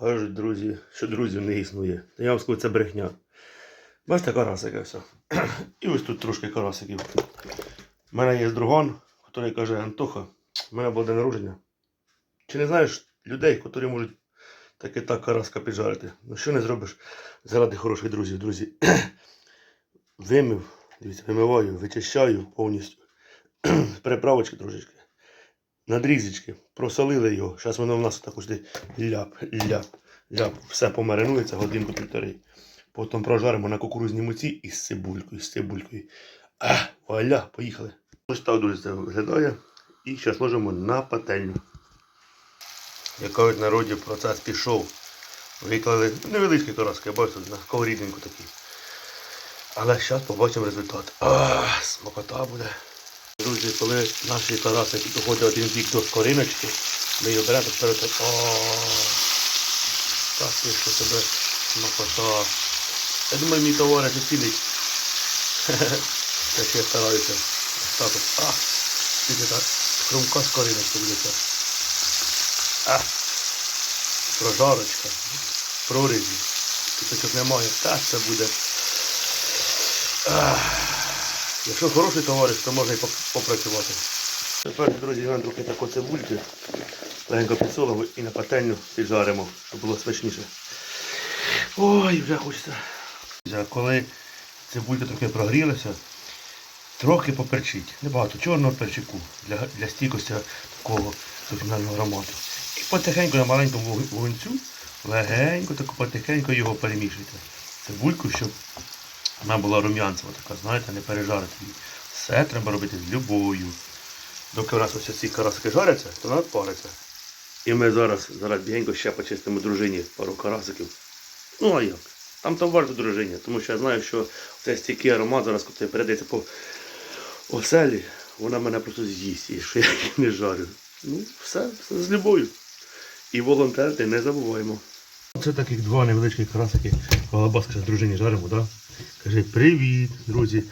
Кажуть, друзі, що друзів не існує. Та я вам скажу, це брехня. Бачите, карасика все. І ось тут трошки карасиків. У мене є друган, який каже, Антоха, в мене буде народження. Чи не знаєш людей, які можуть так і так караска піджарити? Ну що не зробиш заради хороших друзів, друзі? Вимив, дивіться, вимиваю, вичищаю повністю. Приправочки трошечки. Надрізочки, просолили його. Зараз воно в нас також де ляп, ляп, ляп. Все помаринується годинку півтори. Потім прожаримо на кукурузній муці із цибулькою, з цибулькою. А, вуаля, поїхали. Ось так дуже це виглядає. І зараз ложимо на пательню. Як кажуть, народі процес пішов. Виклали невеличкі караски, бачу, на сковорідненьку такі. Але зараз побачимо результат. А, смакота буде. Друзі, коли наші карасики доходять один бік до скориночки, ми її беремо перед. О, так що себе смакота. Я думаю, мій товариш оцінить. Я стараюся. Ось Так от. А, тільки так. Хрумка скориночка буде. А, прожарочка. Прорізі. Кіточок немає. Так це буде. Ах. Якщо хороший товариш, то можна і попрацювати. Тепер, друзі, нам трохи тако цибульки. Легенько підсолимо і на пательню піджаримо, щоб було смачніше. Ой, вже хочеться. Коли цибулька трохи прогрілася, трохи поперчить. Небагато чорного перчику для, для стійкості такого до фінального аромату. І потихеньку на маленькому вог- вогонцю, легенько, тако потихеньку його перемішуйте. Цибульку, щоб вона була рум'янцева, така, знаєте, не пережарити її. Все треба робити з любов'ю. Доки у нас ось ці карасики жаряться, то вона париться. І ми зараз, зараз бігенько ще почистимо дружині пару карасиків. Ну а як? Там то варто дружині, тому що я знаю, що цей стійкий аромат зараз, коли передається по оселі, вона мене просто з'їсть, і що я їх не жарю. Ну, все, все з любов'ю. І волонтерити не забуваємо. Це таких два невеличкі карасики. Колобаска з дружині жаримо? Да? Каже, привіт, друзі.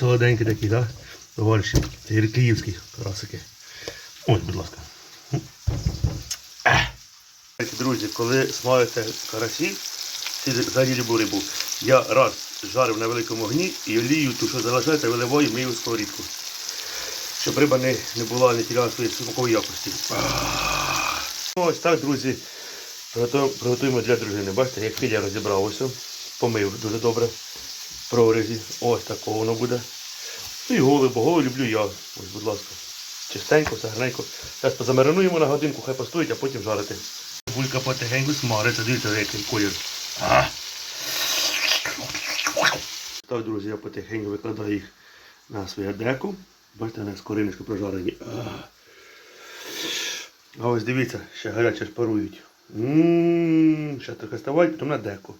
Солоденькі такі, так? Да? Товариші, це київські карасики. Ось, будь ласка. Друзі, коли смажите карасі, взагалі любу рибу, я раз жарив на великому огні і олію, ту, що залишається, виливаю мию сковорідку. Щоб риба не, не була, не тіряла своєї смакової якості. Ось так, друзі. Приготуємо, для дружини. Бачите, як філя розібрав ось, помив дуже добре в прорізі. Ось такого воно буде. Ну і голий, бо люблю я. Ось, будь ласка. Чистенько, все гарненько. Зараз позамаринуємо на годинку, хай постоїть, а потім жарити. Булька потихеньку смариться, дивіться, який колір. А. Так, друзі, я потихеньку викладаю їх на своє деку. Бачите, вони скориночку прожарені. А. А ось дивіться, ще гаряче шпарують. Ммм, ще трохи ставать, потім на деку.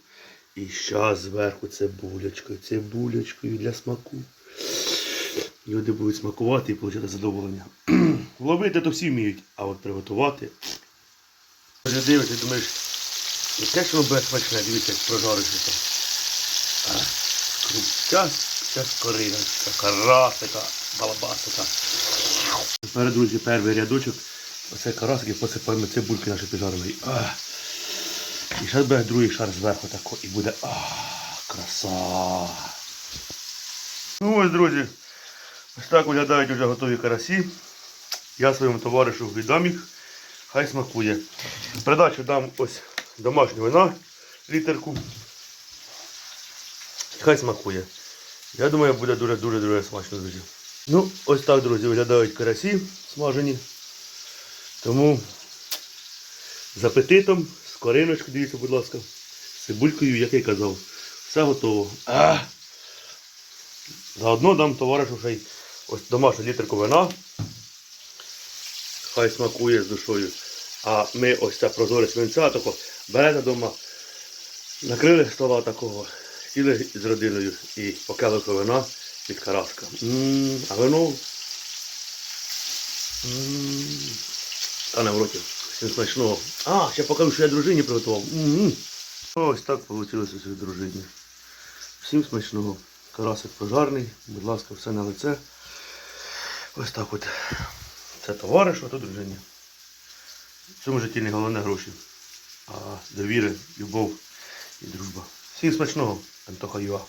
І ще зверху цибулечкою, цибулечкою для смаку. Люди будуть смакувати і отримати задоволення. Ловити то всі вміють, а от приготувати. Вже дивишся, думаєш, яке ж буде смачне, дивіться, як прожариться. А, Крупця, ця скориночка, карасика, балабасика. Тепер, друзі, перший рядочок. Оце карасики посипаємо цибульки наші піджарили. І зараз буде другий шар зверху тако і буде а, краса. Ну ось, друзі, ось так виглядають вже готові карасі. Я своєму товаришу віддам їх, хай смакує. В Придачу дам ось домашнього вина, літерку. Хай смакує. Я думаю, буде дуже-дуже дуже смачно, друзі. Ну, ось так, друзі, виглядають карасі смажені. Тому з апетитом, з кориночкою, дивіться, будь ласка, з цибулькою, як я казав. Все готово. А! Заодно дам товаришу ще й ось домашню літерку вина. Хай смакує з душою. А ми ось це прозоре свинця тако берете вдома, накрили стола такого, сіли з родиною і по келиху вина від караска. М, А вино. М, Та не в роті. Всім смачного. А, ще покажу, що я дружині приготував. Ось так вийшло у своїй дружині. Всім смачного. Карасик пожарний, будь ласка, все на лице. Ось так от. Це товариш, а то дружині. В цьому житті не головне гроші. а довіри, любов і дружба. Всім смачного, Антоха Юа.